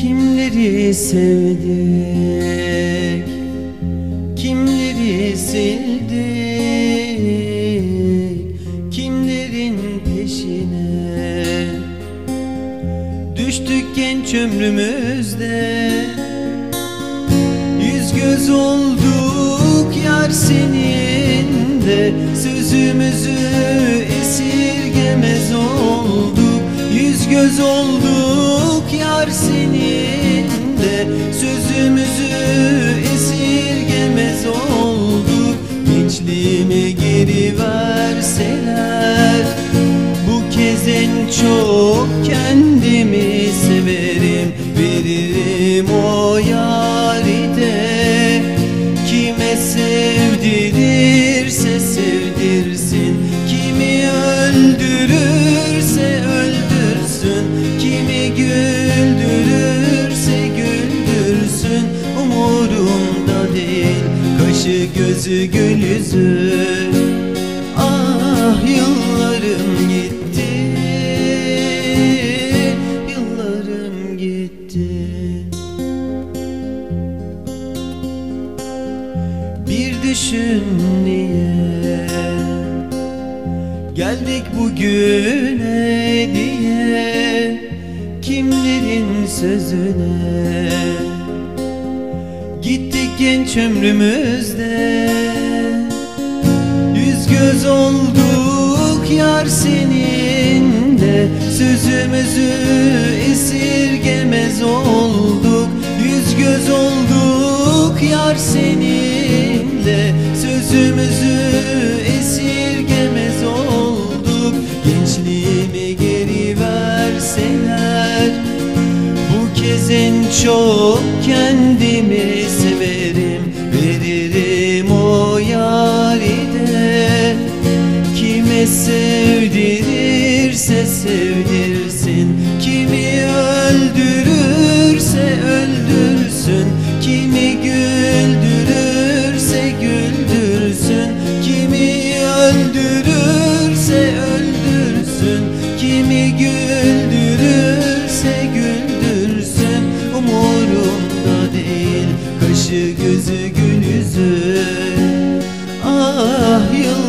Kimleri sevdik? Kimleri sildik Kimlerin peşine? Düştük genç ömrümüzde. Yüz göz olduk yar senin de Sözümüzü esirgemez olduk göz olduk yar senin de Sözümüzü esirgemez olduk. Gençliğimi geri verseler Bu kez en çok kaşı gözü gül yüzü. Ah yıllarım gitti. Yıllarım gitti. Bir düşün niye Geldik bugüne diye. Kimlerin sözüne genç ömrümüzde. Yüz göz olduk yar seninle Sözümüzü esirgemez olduk. Yüz göz olduk yar seninle Sözümüzü esirgemez olduk. Gençliğimi geri verseler bu kez en çok kendimi Sevdirirse sevdirsin. Kimi öldürürse öldürsün. Kimi güldürürse güldürsün. Kimi öldürürse öldürsün. Kimi güldürürse güldürsün. Umurumda değil kaşı gözü gül yüzü. Ah gitti